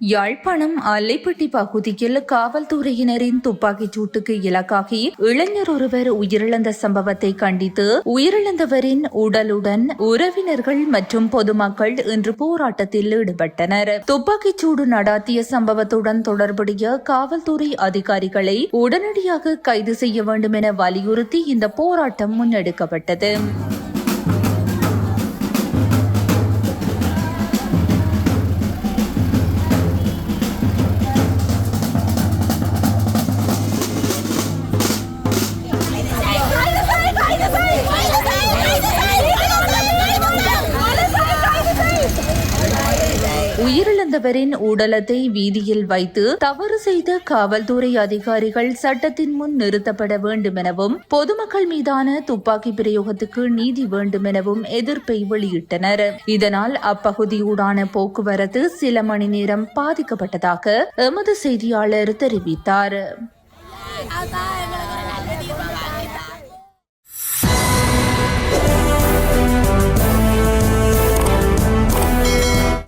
யாழ்ப்பாணம் அல்லைப்பட்டி பகுதியில் காவல்துறையினரின் துப்பாக்கிச் சூட்டுக்கு இலக்காகி இளைஞர் ஒருவர் உயிரிழந்த சம்பவத்தை கண்டித்து உயிரிழந்தவரின் உடலுடன் உறவினர்கள் மற்றும் பொதுமக்கள் இன்று போராட்டத்தில் ஈடுபட்டனர். துப்பாக்கிச் சூடு நடாத்திய சம்பவத்துடன் தொடர்புடைய காவல்துறை அதிகாரிகளை உடனடியாக கைது செய்ய வேண்டும் என வலியுறுத்தி இந்த போராட்டம் முன்னெடுக்கப்பட்டது. உயிரிழந்தவரின் உடலத்தை வீதியில் வைத்து தவறு செய்த காவல்துறை அதிகாரிகள் சட்டத்தின் முன் நிறுத்தப்பட வேண்டும் எனவும் பொதுமக்கள் மீதான துப்பாக்கி பிரயோகத்துக்கு நீதி வேண்டும் எனவும் எதிர்ப்பை வெளியிட்டனர். இதனால் அப்பகுதியூடான போக்குவரத்து சில மணி நேரம் பாதிக்கப்பட்டதாக எமது செய்தியாளர் தெரிவித்தார்.